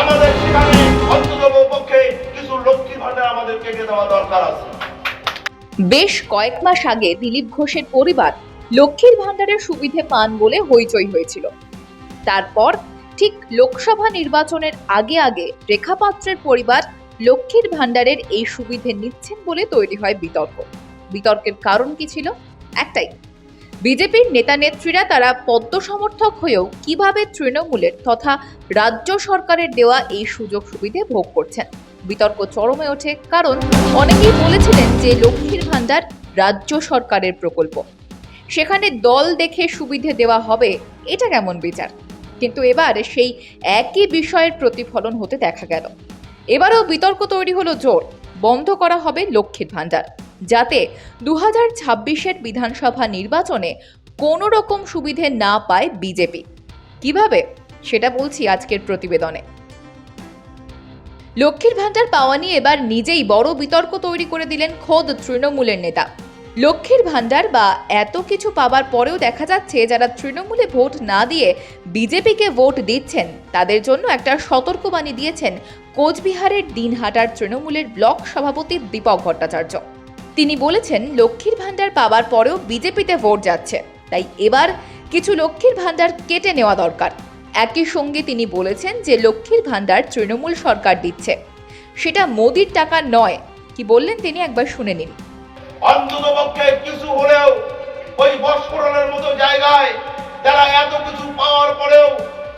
আমাদের সেখানে অন্তত পক্ষে কিছু লক্ষ্মী ভান্ডার আমাদের কেটে দেওয়া দরকার আছে। বেশ কয়েক মাস আগে দিলীপ ঘোষের পরিবার লক্ষ্মীর ভাণ্ডারের সুবিধে পান বলে হইচই হয়েছিল। তারপর ঠিক লোকসভা নির্বাচনের আগে আগে রেখা পাত্রের পরিবার লক্ষ্মীর ভাণ্ডারের এই সুবিধে নিচ্ছেন বলে তৈরি হয় বিতর্ক। বিতর্কের কারণ কি ছিল? একটাই বিজেপির নেতা নেত্রীরা তারা পদ্ম সমর্থক হয়েও কীভাবে তৃণমূলের তথা রাজ্য সরকারের দেওয়া এই সুযোগ সুবিধে ভোগ করছেন? বিতর্ক চরমে ওঠে, কারণ অনেকেই বলেছিলেন যে লক্ষ্মীর ভাণ্ডার রাজ্য সরকারের প্রকল্প। সেখানে দল দেখে সুবিধে দেওয়া হবে, এটা কেমন বিচার? কিন্তু এবার সেই একই বিষয়ের প্রতিফলন হতে দেখা গেল। এবারও বিতর্ক তৈরি হলো জোর, বন্ধ করা হবে লক্ষ্মীর ভাণ্ডার। যাতে দু হাজার ছাব্বিশের বিধানসভা নির্বাচনে কোনো রকম সুবিধে না পায় বিজেপি। কীভাবে? সেটা বলছি আজকের প্রতিবেদনে। লক্ষ্মীর ভাণ্ডার পাওয়া নিয়ে এবার নিজেই বড় বিতর্ক তৈরি করে দিলেন খোদ তৃণমূলের নেতা। লক্ষ্মীর ভাণ্ডার বা এত কিছু পাবার পরেও দেখা যাচ্ছে যারা তৃণমূলে ভোট না দিয়ে বিজেপিকে ভোট দিচ্ছেন, তাদের জন্য একটা সতর্কবাণী দিয়েছেন কোচবিহারের দিনহাটার তৃণমূলের ব্লক সভাপতি দীপক ভট্টাচার্য। তিনি বলেছেন, লক্ষ্মীর ভাণ্ডার পাবার পরেও বিজেপিতে ভোট যাচ্ছে। তাই এবার কিছু লক্ষ্মীর ভাণ্ডার কেটে নেওয়া দরকার। একই সঙ্গে তিনি বলেছেন যে, লক্ষ্মীর ভাণ্ডার তৃণমূল সরকার দিচ্ছে। সেটা মোদির টাকা নয়। কি বললেন তিনি একবার শুনে নিন। অন্তত পক্ষে কিছু হলেও ওই বস্ফোরণের মতো জায়গায় যারা এত কিছু পাওয়ার পরেও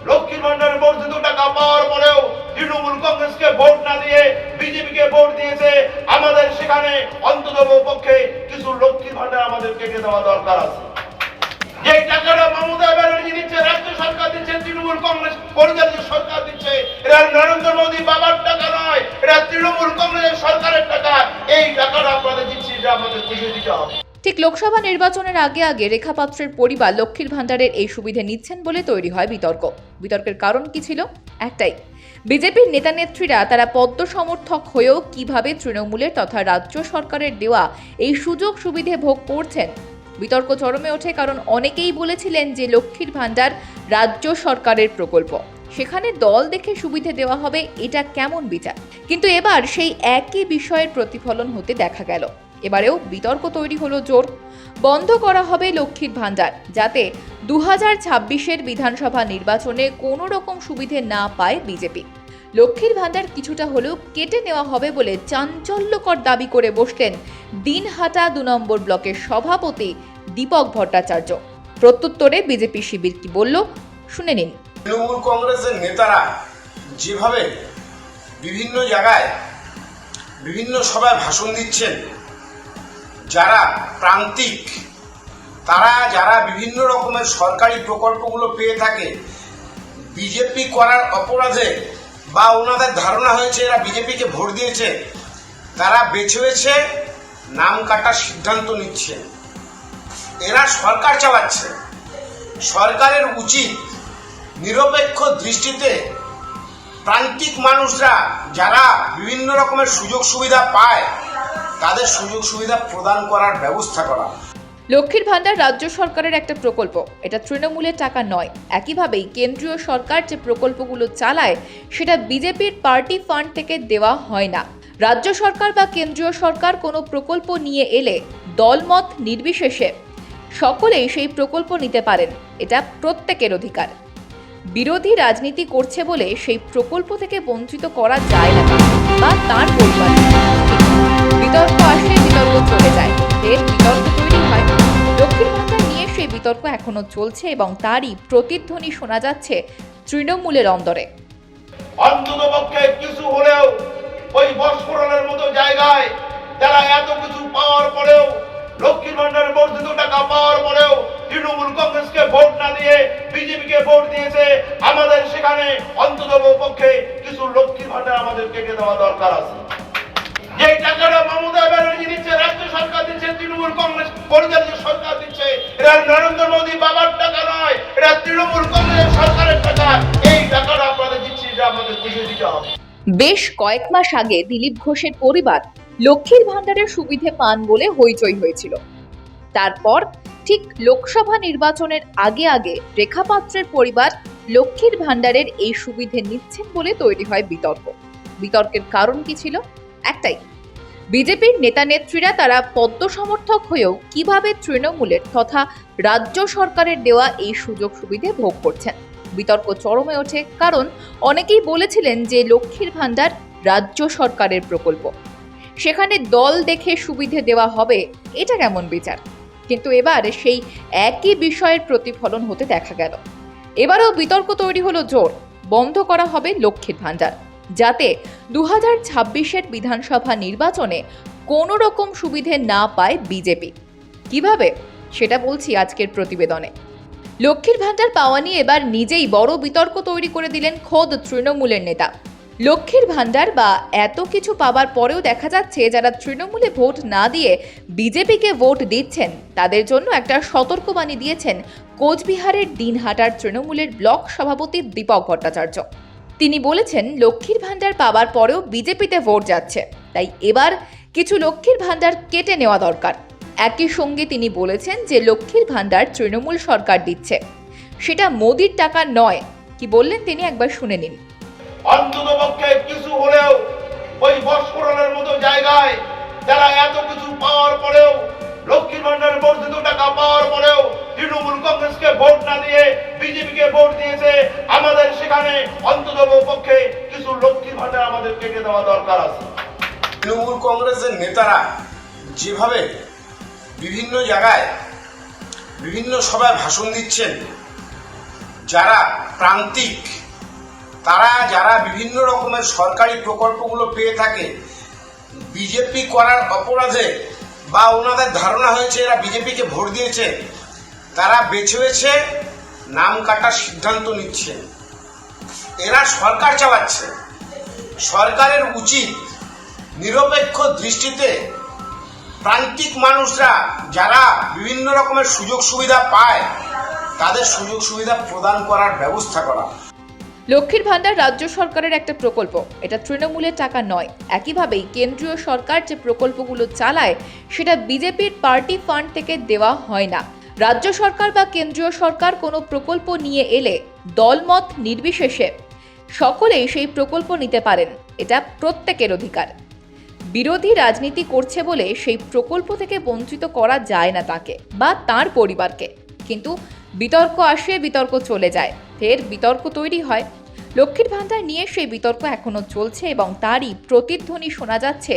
লক্ষ্মীর ভান্ডারের বর্ধিত টাকা পাওয়ার পরেও তৃণমূল কংগ্রেসকে ভোট না দিয়ে বিজেপিকে ভোট দিয়েছে। আমাদের সেখানে অন্তত পক্ষে কিছু লক্ষ্মীর ভান্ডার আমাদের কেটে দেওয়া দরকার আছে। যে টাকাটা মমতা ব্যানার্জি দিচ্ছে, রাজ্য সরকার দিচ্ছে, তৃণমূল কংগ্রেস পরিচালিত সরকার দিচ্ছে এরা নরেন্দ্র মোদী বাবার টাকা নয় এটা তৃণমূল কংগ্রেসের সরকারের টাকা এই টাকাটা আপনাদের দিচ্ছি এটা আমাদের বুঝিয়ে দিতে হবে ঠিক লোকসভা নির্বাচনের আগে আগে রেখা পাত্রের পরিবার লক্ষ্মীর ভাণ্ডারের এই সুবিধে নিচ্ছেন বলে তৈরি হয় বিতর্ক। বিতর্কের কারণ কি ছিল? একটাই, বিজেপির নেতা নেত্রীরা তারা পদ্ম সমর্থক হয়েও কীভাবে তৃণমূলের তথা রাজ্য সরকারের দেওয়া এই সুযোগ সুবিধে ভোগ করছেন? বিতর্ক চরমে ওঠে কারণ অনেকেই বলেছিলেন যে লক্ষ্মীর ভাণ্ডার রাজ্য সরকারের প্রকল্প। সেখানে দল দেখে সুবিধে দেওয়া হবে, এটা কেমন বিচার? কিন্তু এবার সেই একই বিষয়ের প্রতিফলন হতে দেখা গেল। এবারেও বিতর্ক তৈরি হলো জোর। বন্ধ করা হবে লক্ষ্মীর ভাণ্ডার, যাতে দু হাজার ছাব্বিশের বিধানসভা নির্বাচনে কোনো রকম সুবিধে না পায় বিজেপি। লক্ষ্মীর ভাণ্ডার কিছুটা হলেও কেটে নেওয়া হবে বলে চাঞ্চল্যকর দাবি করে বসলেন দিনহাটা দু নম্বর ব্লকের সভাপতি দীপক ভট্টাচার্য। প্রত্যুত্তরে বিজেপি শিবির কি বলল, শুনে নিন। তৃণমূল কংগ্রেসের নেতারা যেভাবে বিভিন্ন জায়গায় বিভিন্ন সভায় ভাষণ দিচ্ছেন যারা প্রান্তিক, তারা যারা বিভিন্ন রকমের সরকারি প্রকল্পগুলো পেয়ে থাকে, বিজেপি করার অপরাধে বা ওনাদের ধারণা হয়েছে এরা বিজেপিকে ভোট দিয়েছে, তারা বেছে বেছে নাম কাটার সিদ্ধান্ত নিচ্ছে। এরা সরকার চালাচ্ছে। সরকারের উচিত নিরপেক্ষ দৃষ্টিতে প্রান্তিক মানুষরা যারা বিভিন্ন রকমের সুযোগ সুবিধা পায়, তাদের সুযোগ সুবিধা প্রদান করার ব্যবস্থা করা। লক্ষ্মীর ভাণ্ডার রাজ্য সরকারের একটা প্রকল্প। এটা তৃণমূলের টাকা নয়। একইভাবেই কেন্দ্রীয় সরকার যে প্রকল্পগুলো চালায়, সেটা বিজেপির পার্টি ফান্ড থেকে দেওয়া হয় না। রাজ্য সরকার বা কেন্দ্রীয় সরকার কোনো প্রকল্প নিয়ে এলে দলমত নির্বিশেষে সকলেই সেই প্রকল্প নিতে পারেন। এটা প্রত্যেকের অধিকার। বিরোধী রাজনীতি করছে বলে সেই প্রকল্প থেকে বঞ্চিত করা যায় না বা তার পরিবার। বিতর্ক আসলে বিতর্ক চলে যায়। এর বিতর্ক তৈরি হয়। লক্ষ্মীর ভাণ্ডার নিয়ে সেই বিতর্ক এখনও চলছে এবং তারই প্রতিধ্বনি শোনা যাচ্ছে তৃণমূলের অন্দরে। অন্তত পক্ষে কিছু হলেও ওই বস্ফোরণের মতো জায়গায় যারা এত কিছু পাওয়ার পরেও লক্ষ্মীর বর্ধিত টাকা পাওয়ার পরেও তৃণমূল কংগ্রেসকে ভোট না দিয়ে বিজেপিকে ভোট দিয়েছে, আমাদের সেখানে অন্তত পক্ষে কিছু লক্ষ্মীর ভান্ডার আমাদের কেটে দেওয়া দরকার আছে। যে টাকাটা মমতা ব্যানার্জি দিচ্ছে, রাজ্য সরকার দিচ্ছে, তৃণমূল কংগ্রেস পরিচালিত সরকার দিচ্ছে, এটা নরেন্দ্র মোদী বাবার টাকা নয়, এটা তৃণমূল কংগ্রেসের সরকারের টাকা। এই টাকাটা আপনাদের দিচ্ছি, এটা আমাদের বুঝিয়ে দিতে হবে। বেশ কয়েক মাস আগে দিলীপ ঘোষের পরিবার লক্ষ্মীর ভাণ্ডারের সুবিধে পান বলে হইচই হয়েছিল। তারপর ঠিক লোকসভা নির্বাচনের আগে আগে রেখা পাত্রের পরিবার লক্ষ্মীর ভাণ্ডারের এই সুবিধে নিচ্ছেন বলে তৈরি হয় বিতর্ক। বিতর্কের কারণ কি ছিল? একটাই, বিজেপির নেতা নেত্রীরা তারা পদ্ম সমর্থক হয়েও কীভাবে তৃণমূলের তথা রাজ্য সরকারের দেওয়া এই সুযোগ সুবিধে ভোগ করছেন? বিতর্ক চরমে ওঠে কারণ অনেকেই বলেছিলেন যে লক্ষ্মীর ভাণ্ডার রাজ্য সরকারের প্রকল্প। সেখানে দল দেখে সুবিধে দেওয়া হবে, এটা কেমন বিচার? কিন্তু এবার সেই একই বিষয়ের প্রতিফলন হতে দেখা গেল। এবারও বিতর্ক তৈরি হলো জোর, বন্ধ করা হবে লক্ষ্মীর ভাণ্ডার, যাতে দু হাজার ছাব্বিশের বিধানসভা নির্বাচনে কোনো রকম সুবিধে না পায় বিজেপি। কীভাবে? সেটা বলছি আজকের প্রতিবেদনে। লক্ষ্মীর ভাণ্ডার পাওয়া নিয়ে এবার নিজেই বড় বিতর্ক তৈরি করে দিলেন খোদ তৃণমূলের নেতা। লক্ষ্মীর ভাণ্ডার বা এত কিছু পাবার পরেও দেখা যাচ্ছে যারা তৃণমূলে ভোট না দিয়ে বিজেপিকে ভোট দিচ্ছেন, তাদের জন্য একটা সতর্কবাণী দিয়েছেন কোচবিহারের দিনহাটার তৃণমূলের ব্লক সভাপতি দীপক ভট্টাচার্য। তিনি বলেছেন, লক্ষ্মীর ভাণ্ডার পাবার পরেও বিজেপিতে ভোট যাচ্ছে, তাই এবার কিছু লক্ষ্মীর ভাণ্ডার কেটে নেওয়া দরকার। একই সঙ্গে তিনি বলেছেন যে, লক্ষ্মীর ভাণ্ডার তৃণমূল সরকার দিচ্ছে। সেটা মোদির টাকা নয়, কি বললেন তিনি একবার শুনে নিন। অন্তত পক্ষে কিছু হলেও ওই বস্ফোরণের মতো জায়গায় যারা এত কিছু পাওয়ার পরেও লক্ষ্মীর ভান্ডার বর্ধিত টাকা পাওয়ার পরেও তৃণমূল কংগ্রেসকে ভোট না দিয়ে বিজেপিকে ভোট দিয়েছে, আমাদের সেখানে অন্তত পক্ষে কিছু লক্ষ্মীর ভান্ডার আমাদের কেটে দেওয়া দরকার আছে। তৃণমূল কংগ্রেসের নেতারা যেভাবে বিভিন্ন জায়গায়, বিভিন্ন সভায় ভাষণ দিচ্ছেন, যারা প্রান্তিক তারা যারা বিভিন্ন রকমের সরকারি প্রকল্পগুলো পেয়ে থাকে, বিজেপি করার অপরাধে বা ওনাদের ধারণা হয়েছে এরা বিজেপিকে ভোট দিয়েছে, তারা বেছে বেছে নাম কাটার সিদ্ধান্ত নিচ্ছে। এরা সরকার চালাচ্ছে। সরকারের উচিত নিরপেক্ষ দৃষ্টিতে প্রান্তিক মানুষরা যারা বিভিন্ন রকমের সুযোগ সুবিধা পায়, তাদের সুযোগ সুবিধা প্রদান করার ব্যবস্থা করা। লক্ষ্মীর ভান্ডার রাজ্য সরকারের একটা প্রকল্প। এটা তৃণমূলের টাকা নয়। একইভাবেই কেন্দ্রীয় সরকার যে প্রকল্পগুলো চালায়, সেটা বিজেপির পার্টি ফান্ড থেকে দেওয়া হয় না। রাজ্য সরকার বা কেন্দ্রীয় সরকার কোনো প্রকল্প নিয়ে এলে দলমত নির্বিশেষে সকলেই সেই প্রকল্প নিতে পারেন। এটা প্রত্যেকের অধিকার। বিরোধী রাজনীতি করছে বলে সেই প্রকল্প থেকে বঞ্চিত করা যায় না তাকে বা তার পরিবারকে। কিন্তু বিতর্ক আসে, বিতর্ক চলে যায়। ফের বিতর্ক তৈরি হয়। লক্ষ্মীর ভান্ডার নিয়ে সেই বিতর্ক এখনও চলছে এবং তারই প্রতিধ্বনি শোনা যাচ্ছে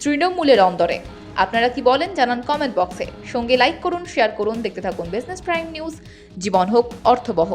তৃণমূলের অন্দরে। আপনারা কি বলেন জানান কমেন্ট বক্সে সঙ্গে লাইক করুন শেয়ার করুন। দেখতে থাকুন বিজনেস প্রাইম নিউজ জীবন হোক, অর্থবহ।